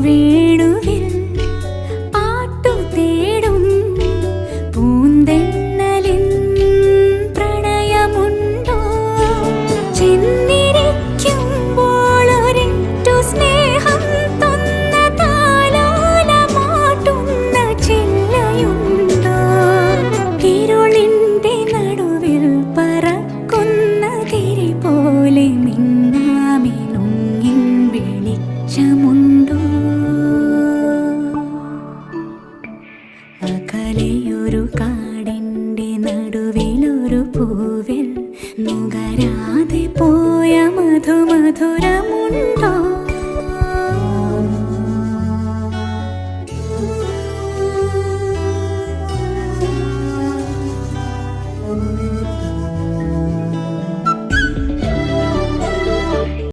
வென்றி മലയൊരു കാടിന്റെ നടുവിലൊരു പൂവിൽ നുകരാതെ പോയ മധുമധുരമുണ്ടോ